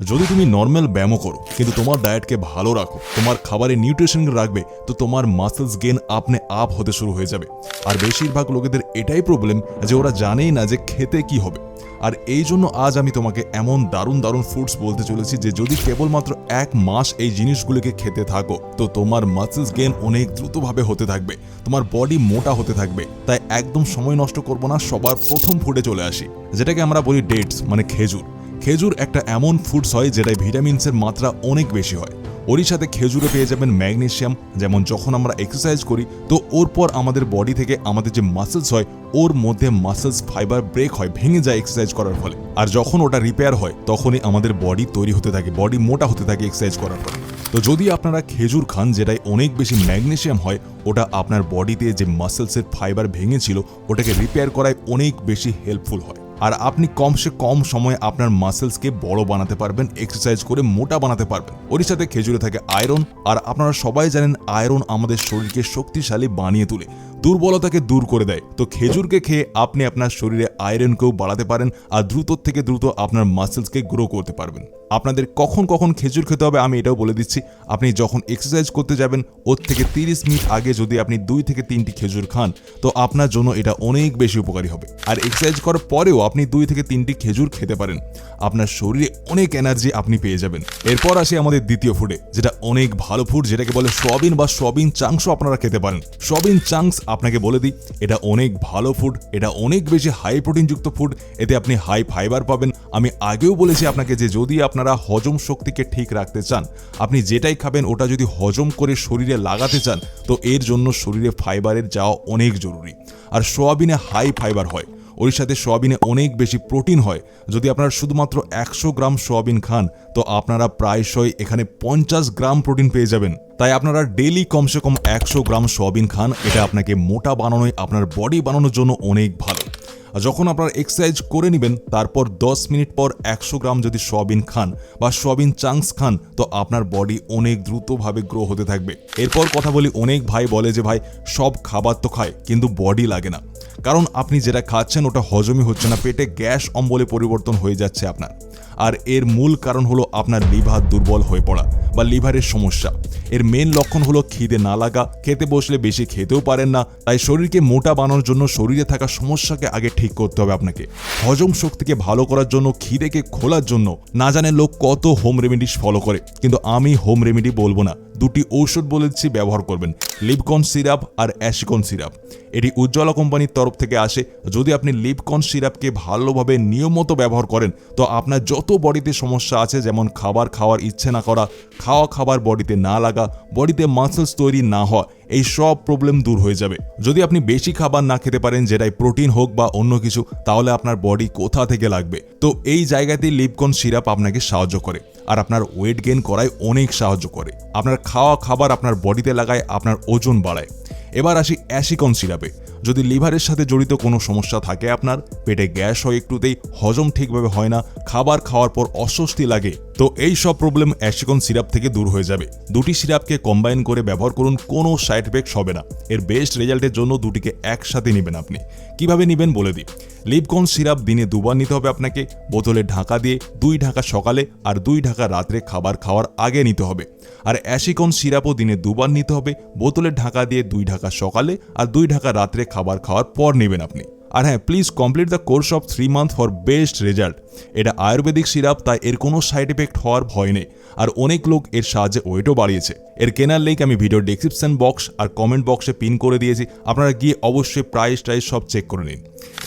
যদি তুমি নর্মাল ব্যায়ামও করো, কিন্তু তোমার ডায়েটকে ভালো রাখো, তোমার খাবারে নিউট্রিশন রাখবে, তো তোমার মাসেলস গেন আপনি আপ হতে শুরু হয়ে যাবে। আর বেশিরভাগ লোকেদের এটাই প্রবলেম যে ওরা জানেই না যে খেতে কি হবে। আর এই জন্য আজ আমি তোমাকে এমন দারুণ দারুণ ফুডস বলতে চলেছি যে যদি কেবলমাত্র এক মাস এই জিনিসগুলোকে খেতে থাকো, তো তোমার মাসেলস গেন অনেক দ্রুতভাবে হতে থাকবে, তোমার বডি মোটা হতে থাকবে। তাই একদম সময় নষ্ট করব না, সবার প্রথম ফুডে চলে আসি, যেটাকে আমরা বলি ডেটস মানে খেজুর। খেজুর একটা এমন ফুডস হয় যেটায় ভিটামিনসের মাত্রা অনেক বেশি হয়। ওরই সাথে খেজুরে পেয়ে যাবেন ম্যাগনেশিয়াম যেমন যখন আমরা এক্সারসাইজ করি, তো ওর পর আমাদের বডি থেকে আমাদের যে মাসেলস হয়, ওর মধ্যে মাসেলস ফাইবার ব্রেক হয়, ভেঙে যায় এক্সারসাইজ করার ফলে। আর যখন ওটা রিপেয়ার হয়, তখনই আমাদের বডি তৈরি হতে থাকে বডি মোটা হতে থাকে এক্সারসাইজ করার ফলে। তো যদি আপনারা খেজুর খান, যেটায় অনেক বেশি ম্যাগনেশিয়াম হয়, ওটা আপনার বডিতে যে মাসেলসের ফাইবার ভেঙেছিল, ওটাকে রিপেয়ার করায় অনেক বেশি হেল্পফুল হয়। আর আপনি কমসে কম সময়ে আপনার মাসেলসকে বড় বানাতে পারবেন এক্সারসাইজ করে মোটা বানাতে পারবেন। ওর সাথে খেজুরে থাকে আয়রন আর আপনারা সবাই জানেন আয়রন আমাদের শরীরকে শক্তিশালী বানিয়ে তোলে। দুর্বলতাকে দূর করে দেয়। তো খেজুরকে খেয়ে আপনি আপনার শরীরে আয়রনকেও বাড়াতে পারেন আর দ্রুত থেকে দ্রুত আপনার মাসেলসকে গ্রো করতে পারবেন। আপনাদের কখন কখন খেজুর খেতে হবে আমি এটাও বলে দিচ্ছি। আপনি যখন এক্সারসাইজ করতে যাবেন, ওর থেকে তিরিশ মিনিট আগে যদি আপনি দুই থেকে তিনটি খেজুর খান, তো আপনার জন্য এটা অনেক বেশি উপকারী হবে। আর এক্সারসাইজ করার পরেও আপনি দুই থেকে তিনটি খেজুর খেতে পারেন। আপনার শরীরে অনেক এনার্জি আপনি পেয়ে যাবেন। এরপর আসি আমাদের দ্বিতীয় ফুডে যেটা অনেক ভালো ফুড যেটাকে বলে সয়াবিন বা সয়াবিন চাংসও আপনারা খেতে পারেন। সয়াবিন চাংস আপনাকে বলে দিই, এটা অনেক ভালো ফুড এটা অনেক বেশি হাই প্রোটিনযুক্ত ফুড এতে আপনি হাই ফাইবার পাবেন। আমি আগেও বলেছি আপনাকে যে যদি আপনারা হজম শক্তিকে ঠিক রাখতে চান, আপনি যেটাই খাবেন ওটা যদি হজম করে শরীরে লাগাতে চান, তো এর জন্য শরীরে ফাইবারের যাওয়া অনেক জরুরি। আর সোয়াবিনে হাই ফাইবার হয়। ওর সাথে সোয়াবিনে অনেক বেশি প্রোটিন হয়। যদি আপনারা শুধুমাত্র একশো গ্রাম সোয়াবিন খান, তো আপনারা প্রায়শই এখানে পঞ্চাশ গ্রাম প্রোটিন পেয়ে যাবেন। তাই আপনারা ডেলি কমসে কম একশো গ্রাম সোয়াবিন খান, এটা আপনাকে মোটা বানানোয়, আপনার বডি বানানোর জন্য অনেক ভালো। আর যখন আপনারা এক্সারসাইজ করে নেবেন, তারপর 10 মিনিট পর একশো গ্রাম যদি সোয়াবিন খান বা সোয়াবিন চাংস খান, তো আপনার বডি অনেক দ্রুতভাবে গ্রো হতে থাকবে। এরপর কথা বলি অনেক ভাই বলে যে, ভাই, সব খাবার তো খায়, কিন্তু বডি লাগে না। কারণ আপনি যেটা খাচ্ছেন, ওটা হজমই হচ্ছে না, পেটে গ্যাস অম্বলে পরিবর্তন হয়ে যাচ্ছে আপনার। আর এর মূল কারণ হলো আপনার লিভার দুর্বল হয়ে পড়া বা লিভারের সমস্যা। এর মেন লক্ষণ হলো খিদে না লাগা, খেতে বসলে বেশি খেতেও পারেন না, তাই শরীরকে মোটা বানানোর জন্য শরীরে থাকা সমস্যাকে আগে ঠিক করতে হবে আপনাকে। হজম শক্তিকে ভালো করার জন্য, খিদেকে খোলার জন্য, না জানে লোক কত হোম রেমেডিস ফলো করে, কিন্তু আমি হোম রেমেডি বলব না। দুটি ঔষধ বলেছি ব্যবহার করবেন, লিপকন সিরাপ আর অ্যাসিকন সিরাপ। এটি উজ্জ্বলা কোম্পানির তরফ থেকে আসে। যদি আপনি লিপকন সিরাপকে ভালোভাবে নিয়মিত ব্যবহার করেন, তো আপনার যত বডিতে সমস্যা আছে, যেমন খাবার খাওয়ার ইচ্ছে না করা, খাওয়া খাবার বডিতে না লাগা, বডিতে মাসেলস তৈরি না হওয়া এই সব প্রবলেম দূর হয়ে যাবে। যদি আপনি বেশি খাবার না খেতে পারেন, যেটাই প্রোটিন হোক বা অন্য কিছু, তাহলে আপনার বডি কোথা থেকে লাগবে? তো এই জায়গাতেই লিপকন সিরাপ আপনাকে সাহায্য করে। আর আপনার ওয়েট গেইন করায় অনেক সাহায্য করে। আপনার খাওয়া খাবার আপনার বডিতে লাগায়, আপনার ওজন বাড়ায়। এবার আসি অ্যাসিকন সিরাপে যদি লিভারের সাথে জড়িত কোনো সমস্যা থাকে আপনার, পেটে গ্যাস হয় একটুতেই, হজম ঠিকভাবে হয় না, খাবার খাওয়ার পর অস্বস্তি লাগে তো এই সব প্রবলেম অ্যাসিকন সিরাপ থেকে দূর হয়ে যাবে। দুটি সিরাপকে কম্বাইন করে ব্যবহার করুন, কোনো সাইড এফেক্ট হবে না। এর বেস্ট রেজাল্টের জন্য দুটিকে একসাথে নেবেন আপনি। কীভাবে নেবেন বলে দিই। লিপকন সিরাপ দিনে দুবার নিতে হবে আপনাকে, বোতলে ঢাকা দিয়ে দুই ঢাকা সকালে আর দুই ঢাকা রাত্রে খাবার খাওয়ার আগে নিতে হবে। আর অ্যাসিকন সিরাপও দিনে দুবার নিতে হবে, বোতলে ঢাকা দিয়ে দুই ঢাকা সকালে আর দুই ঢাকা রাত্রে খাবার খাওয়ার পর নেবেন আপনি। আর হ্যাঁ please complete the course of three month for best result এটা আয়ুর্বেদিক সিরাপ, তাই এর কোনো সাইড এফেক্ট হওয়ার ভয় নেই। আর অনেক লোক এর সাহায্যে ওয়েটও বাড়িয়েছে। এর কেনার লিঙ্ক আমি ভিডিও ডিসক্রিপশন বক্স আর কমেন্ট বক্সে পিন করে দিয়েছি। আপনারা গিয়ে অবশ্যই প্রাইস টাইস সব চেক করে নিন।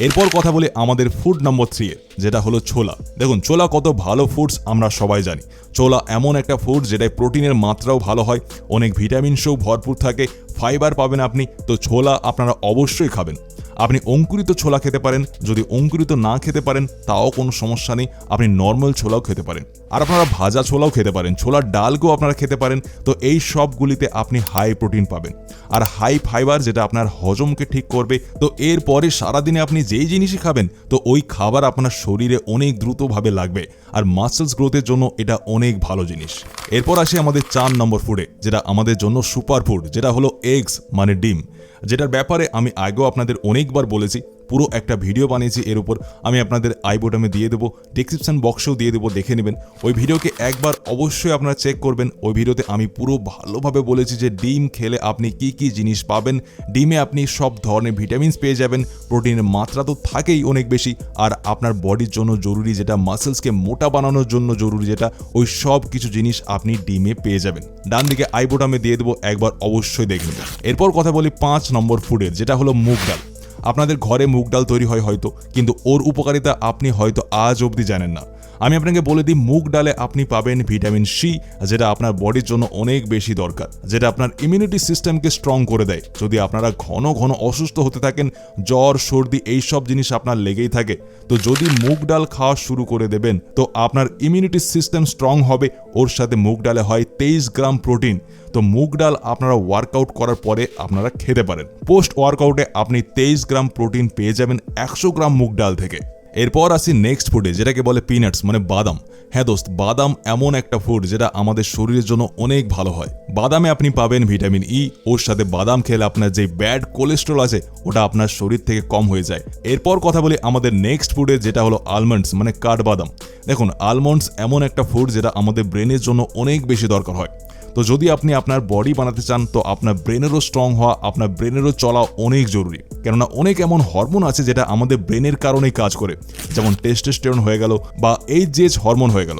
এরপর কথা বলি আমাদের ফুড নম্বর থ্রি এর, যেটা হলো ছোলা। দেখুন, ছোলা কত ভালো ফুডস আমরা সবাই জানি। ছোলা এমন একটা ফুড যেটায় প্রোটিনের মাত্রাও ভালো হয়, অনেক ভিটামিনসও ভরপুর থাকে ফাইবার পাবেন আপনি, তো ছোলা আপনারা অবশ্যই খাবেন। আপনি অঙ্কুরিত ছোলা খেতে পারেন, যদি অঙ্কুরিত না খেতে পারেন, তাও কোনো সমস্যা নেই, আপনি নর্মাল ছোলাও খেতে পারেন। আর আপনারা ভাজা ছোলাও খেতে পারেন, ছোলার ডালকেও আপনারা খেতে পারেন। তো এই সবগুলিতে আপনি হাই প্রোটিন পাবেন। আর হাই ফাইবার যেটা আপনার হজমকে ঠিক করবে, তো এরপরে সারাদিনে আপনি যেই জিনিসই খাবেন, তো ওই খাবার আপনার শরীরে অনেক দ্রুতভাবে লাগবে। আর মাসেলস গ্রোথের জন্য এটা অনেক ভালো জিনিস। এরপর আসে আমাদের চার নম্বর ফুডে যেটা আমাদের জন্য সুপার ফুড যেটা হলো এগস মানে ডিম। যেটার ব্যাপারে আমি আগেও আপনাদের অনেকবার বলেছি পুরো একটা ভিডিও বানিয়েছি, এর উপর আমি আপনাদের আই বোটামে দিয়ে দেবো ডিসক্রিপশন বক্সেও দিয়ে দেবো, দেখে নেবেন। ওই ভিডিওকে একবার অবশ্যই আপনারা চেক করবেন। ওই ভিডিওতে আমি পুরো ভালোভাবে বলেছি যে ডিম খেলে আপনি কি কি জিনিস পাবেন। ডিমে আপনি সব ধরনের ভিটামিনস পেয়ে যাবেন প্রোটিনের মাত্রা তো থাকেই অনেক বেশি। আর আপনার বডির জন্য জরুরি যেটা মাসেলসকে মোটা বানানোর জন্য জরুরি যেটা, ওই সব কিছু জিনিস আপনি ডিমে পেয়ে যাবেন। ডান দিকে আই বোটামে দিয়ে দেবো, একবার অবশ্যই দেখে নেবেন। এরপর কথা বলি পাঁচ নম্বর ফুডের যেটা হলো মুগ ডাল। আপনাদের ঘরে মুগ ডাল তৈরি হয় হয়তো, কিন্তু ওর উপকারিতা আপনি হয়তো আজ অবধি জানেন না। আমি আপনাকে বলে দিই, মুগ ডালে আপনি পাবেন ভিটামিন সি, যেটা আপনার বডির জন্য অনেক বেশি দরকার, যেটা আপনার ইমিউনিটি সিস্টেমকে স্ট্রং করে দেয়। যদি আপনারা ঘন ঘন অসুস্থ হতে থাকেন, জ্বর, সর্দি এই সব জিনিস আপনার লেগেই থাকে। তো যদি মুগ ডাল খাওয়া শুরু করে দেবেন, তো আপনার ইমিউনিটি সিস্টেম স্ট্রং হবে। ওর সাথে মুগ ডালে হয় তেইশ গ্রাম প্রোটিন তো মুগ ডাল আপনারা ওয়ার্কআউট করার পরে আপনারা খেতে পারেন। পোস্ট ওয়ার্কআউটে আপনি তেইশ গ্রাম প্রোটিন পেয়ে যাবেন একশো গ্রাম মুগ ডাল থেকে। এরপর আসি নেক্সট ফুডে যেটাকে বলে পিনাটস মানে বাদাম। হ্যাঁ দোস্ত, বাদাম এমন একটা ফুড যেটা আমাদের শরীরের জন্য অনেক ভালো হয়। বাদামে আপনি পাবেন ভিটামিন ই ওর সাথে বাদাম খেলে আপনার যে ব্যাড কোলেস্ট্রল আছে, ওটা আপনার শরীর থেকে কম হয়ে যায়। এরপর কথা বলি আমাদের নেক্সট ফুডে যেটা হলো আলমন্ডস মানে কাঠবাদাম। দেখুন আলমন্ডস এমন একটা ফুড যেটা আমাদের ব্রেনের জন্য অনেক বেশি দরকার হয়। তো যদি আপনি আপনার বডি বানাতে চান, তো আপনার ব্রেনেরও স্ট্রং হওয়া, আপনার ব্রেনেরও চলা অনেক জরুরি। কেননা অনেক এমন হরমোন আছে যেটা আমাদের ব্রেনের কারণেই কাজ করে। যেমন টেস্টোস্টেরন হয়ে গেল বা এই জেজ হরমোন হয়ে গেল।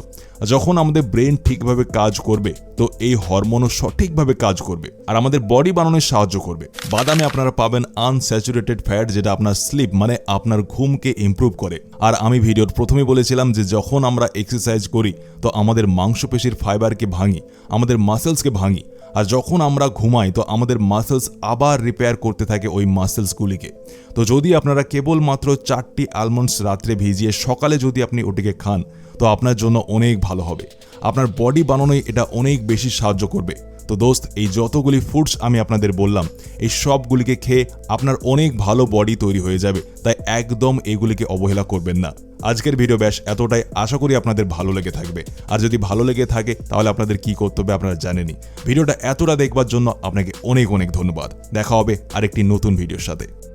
যখন আমাদের ব্রেন ঠিকভাবে কাজ করবে, তো এই হরমোনও সঠিকভাবে কাজ করবে আর আমাদের বডি বানানোয় সাহায্য করবে। বাদামে আপনারা পাবেন আনস্যাচুরেটেড ফ্যাট যেটা আপনার স্লিপ মানে আপনার ঘুমকে ইমপ্রুভ করে। আর আমি ভিডিওর প্রথমে বলেছিলাম যে যখন আমরা এক্সারসাইজ করি, তো আমাদের মাংসপেশির ফাইবারকে ভাঙি, আমাদের মাসেলসকে ভাঙি আর যখন আমরা ঘুমাই, তো আমাদের মাসেলস আবার রিপেয়ার করতে থাকে ওই মাসেলসগুলিকে তো যদি আপনারা কেবলমাত্র চারটি আলমন্ডস রাত্রে ভিজিয়ে সকালে যদি আপনি ওটিকে খান তো আপনার জন্য অনেক ভালো হবে। আপনার বডি বানানোয় এটা অনেক বেশি সাহায্য করবে। তো দোস্ত, এই যতগুলি ফুডস আমি আপনাদের বললাম, এই সবগুলিকে খেয়ে আপনার অনেক ভালো বডি তৈরি হয়ে যাবে। তাই একদম এগুলিকে অবহেলা করবেন না। আজকের ভিডিও ব্যাস, এতটাই। আশা করি আপনাদের ভালো লেগে থাকবে। আর যদি ভালো লেগে থাকে, তাহলে আপনাদের কি করতে হবে আপনারা জানেনই। ভিডিওটা এতটা দেখবার জন্য আপনাকে অনেক অনেক ধন্যবাদ। দেখা হবে আরেকটি নতুন ভিডিওর সাথে।